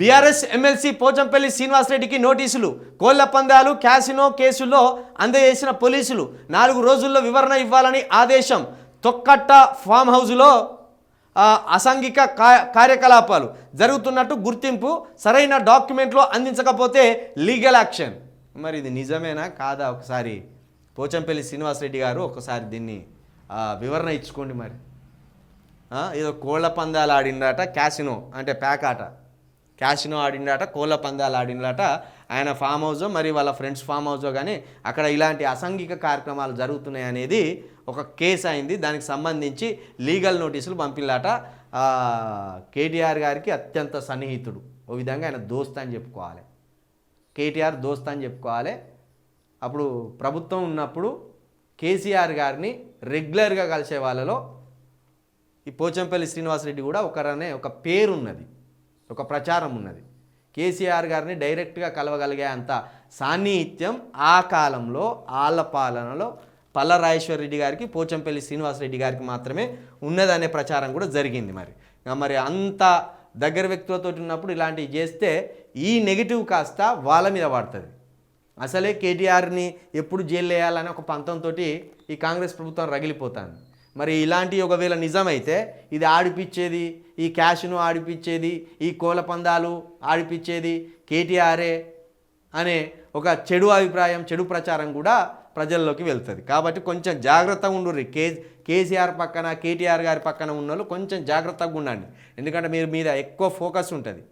BRS MLC Pochampally శ్రీనివాసరెడ్డికి నోటీసులు. కోళ్ళ పందాలు క్యాసినో కేసుల్లో అందజేసిన పోలీసులు. నాలుగు రోజుల్లో వివరణ ఇవ్వాలని ఆదేశం. తొక్కట్ట ఫామ్ హౌస్లో అసాంఘిక కార్యకలాపాలు. జరుగుతున్నట్టు గుర్తింపు సరైన డాక్యుమెంట్లు అందించకపోతే లీగల్ యాక్షన్. మరి ఇది నిజమేనా కాదా ఒకసారి? పోచంపల్లి శ్రీనివాసరెడ్డి గారు ఒకసారి దీన్ని వివరణ ఇచ్చుకోండి మరి. ఏదో కోళ్ళ పందాలు ఆడిండట క్యాసినో అంటే ప్యాకాట. క్యాసినో ఆడిండట కోళ్ళ పందాలు ఆడిండట. ఆయన ఫామ్ హౌజో మరి వాళ్ళ ఫ్రెండ్స్ ఫామ్ హౌజో కానీ అక్కడ ఇలాంటి అసాంఘిక కార్యక్రమాలు జరుగుతున్నాయి అనేది ఒక కేసు అయింది. దానికి సంబంధించి లీగల్ నోటీసులు పంపిలాట కేటీఆర్ గారికి అత్యంత సన్నిహితుడు. ఓ విధంగా ఆయన దోస్త్ అని చెప్పుకోవాలి. కేటీఆర్ దోస్త్ అని చెప్పుకోవాలి. అప్పుడు ప్రభుత్వం ఉన్నప్పుడు కేసీఆర్ గారిని రెగ్యులర్గా కలిసే వాళ్ళలో ఈ పోచంపల్లి శ్రీనివాసరెడ్డి కూడా ఒకరనే ఒక పేరు ఉన్నది ఒక ప్రచారం ఉన్నది. కేసీఆర్ గారిని డైరెక్ట్గా కలవగలిగే అంత సాన్నిహిత్యం ఆ కాలంలో ఆళ్ళ పాలనలో పల్ల రెడ్డి గారికి పోచంపల్లి శ్రీనివాసరెడ్డి గారికి మాత్రమే ఉన్నదనే ప్రచారం కూడా జరిగింది మరి. మరి అంత దగ్గర వ్యక్తులతో ఉన్నప్పుడు ఇలాంటివి చేస్తే ఈ నెగిటివ్ కాస్త వాళ్ళ మీద పడుతుంది. అసలే కేటీఆర్ని ఎప్పుడు జైలు వేయాలని ఒక పంతంతో ఈ కాంగ్రెస్ ప్రభుత్వం రగిలిపోతుంది. మరి ఇలాంటి ఒకవేళ నిజమైతే ఇది ఆడిపిచ్చేది ఈ క్యాష్ను ఆడిపిచ్చేది ఈ కోల పందాలు ఆడిపిచ్చేది కేటీఆరే అనే ఒక చెడు అభిప్రాయం చెడు ప్రచారం కూడా ప్రజల్లోకి వెళ్తుంది. కాబట్టి కొంచెం జాగ్రత్తగా ఉండుర్రి. కే కేసీఆర్ పక్కన కేటీఆర్ గారి పక్కన ఉన్న వాళ్ళు కొంచెం జాగ్రత్తగా ఉండండి. ఎందుకంటే మీరు మీద ఎక్కువ ఫోకస్ ఉంటుంది.